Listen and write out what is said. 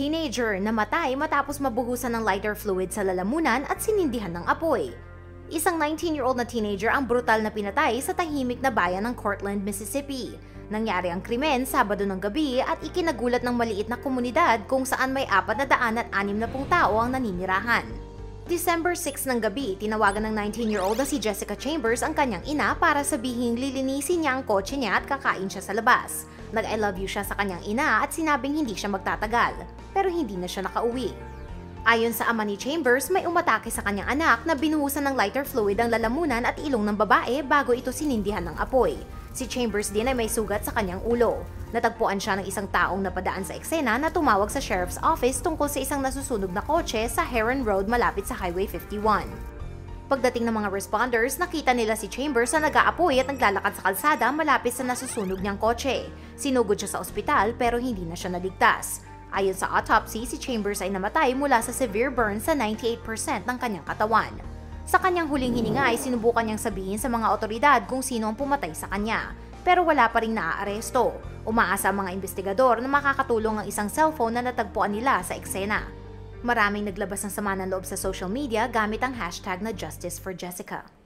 teenager na matay matapos mabuhusan ng lighter fluid sa lalamunan at sinindihan ng apoy. Isang 19-year-old na teenager ang brutal na pinatay sa tahimik na bayan ng Cortland, Mississippi. Nangyari ang krimen Sabado ng gabi at ikinagulat ng maliit na komunidad kung saan may 406 na tao ang naninirahan. December 6 ng gabi, tinawagan ng 19-year-old na si Jessica Chambers ang kanyang ina para sabihing lilinisin niya ang kotse niya at kakain siya sa labas. Nag-I love you siya sa kanyang ina at sinabing hindi siya magtatagal. Pero hindi na siya nakauwi. Ayon sa ama ni Chambers, may umatake sa kanyang anak na binuhusan ng lighter fluid ang lalamunan at ilong ng babae bago ito sinindihan ng apoy. Si Chambers din ay may sugat sa kanyang ulo. Natagpuan siya ng isang taong napadaan sa eksena na tumawag sa sheriff's office tungkol sa isang nasusunog na kotse sa Heron Road malapit sa Highway 51. Pagdating ng mga responders, nakita nila si Chambers na nag-aapoy at naglalakad sa kalsada malapit sa nasusunog niyang kotse. Sinugod siya sa ospital pero hindi na siya naligtas. Ayon sa autopsy, si Chambers ay namatay mula sa severe burns sa 98% ng kanyang katawan. Sa kanyang huling hininga ay sinubukan niyang sabihin sa mga otoridad kung sino ang pumatay sa kanya. Pero wala pa rin naaaresto. Umaasa ang mga investigador na makakatulong ang isang cellphone na natagpuan nila sa eksena. Maraming naglabas ng sama ng loob sa social media gamit ang hashtag na Justice for Jessica.